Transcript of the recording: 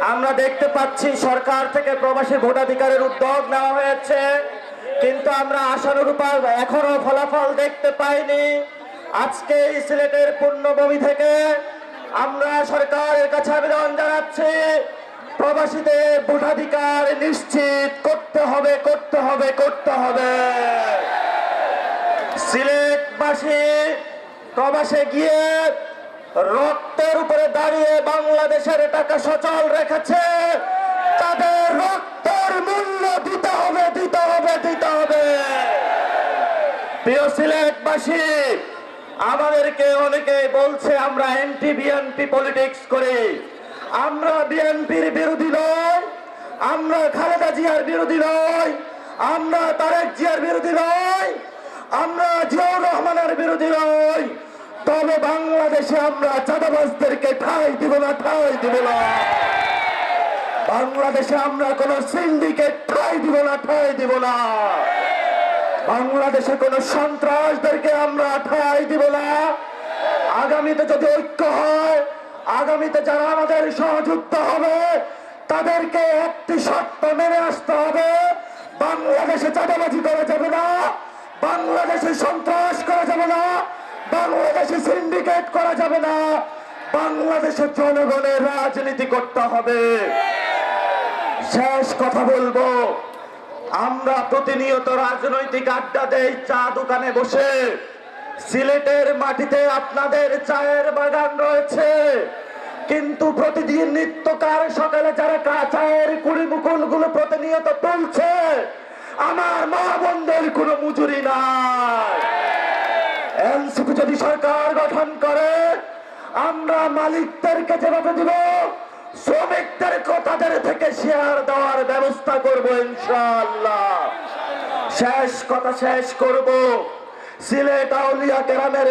আমরা দেখতে পাচ্ছি সরকার থেকে প্রবাসী ভোটাধিকারের উদ্যোগ নেওয়া হয়েছে। কিন্তু আমরা আশানুরূপ এখনও ফলাফল দেখতে পাইনি। আজকে সিলেটের পূর্ণভূমি থেকে আমরা সরকারের কাছে আবেদন জানাচ্ছি, প্রবাসীদের ভোটাধিকার নিশ্চিত করতে হবে করতে হবে করতে হবে। সিলেটবাসী প্রবাসে গিয়ে রক্তের উপরে দাঁড়িয়ে বাংলাদেশের টাকা সচল রেখেছে। তাদের রক্তের মূল্য দিতে হবে দিতে হবে দিতে হবে। প্রিয় সিলেটবাসী, আমাদেরকে অনেকে বলছে, আমরা এন্টি বিএনপি পলিটিক্স করি। আমরা বিএনপির বিরোধী নয় আমরা খালেদা জিয়ার বিরোধী নয় আমরা তারেক জিয়ার বিরোধী নয় আমরা জিয়াউর রহমানের বিরোধী নয় তবে বাংলাদেশে আমরা চাঁদাবাজদেরকে ঠাই দিব না, ঠাই দিব না। বাংলাদেশে আমরা কোন সিন্ডিকেট ঠাই দিব না, ঠাই দিব না। বাংলাদেশে কোন সন্ত্রাসদেরকে আমরা ঠাই দিব না। আগামীতে যদি ঐক্য হয়, আগামীতে যারা আমাদের সহযুক্ত হবে, তাদেরকে একটি শর্ত মেনে আসতে হবে, বাংলাদেশে চাঁদাবাজি করা যাবে না, বাংলাদেশে সন্ত্রাস করা যাবে না বাংলাদেশে সিন্ডিকেট করা যাবে না। বাংলাদেশের জনগণের রাজনীতি করতে হবে। শেষ কথা বলব। আমরা প্রতিনিয়ত রাজনৈতিক আড্ডা দেই, চা দোকানে বসে। সিলেটের মাটিতে আপনাদের চায়ের বাগান রয়েছে। কিন্তু প্রতিদিন নিত্যকার সকালে যারা চায়ের কুড়ি মুকুলগুলো প্রতিনিয়ত তুলছে, আমার মা বোনদের কোনো মজুরি নাই। এনসিপি যদি সরকার গঠন করে, আমরা মালিকদেরকে যেভাবে দিব, শ্রমিকদের তাদের থেকে শেয়ার দেওয়ার ব্যবস্থা করব ইনশাআল্লাহ। শেষ কথা শেষ করব। সিলেট আউলিয়া কেরামের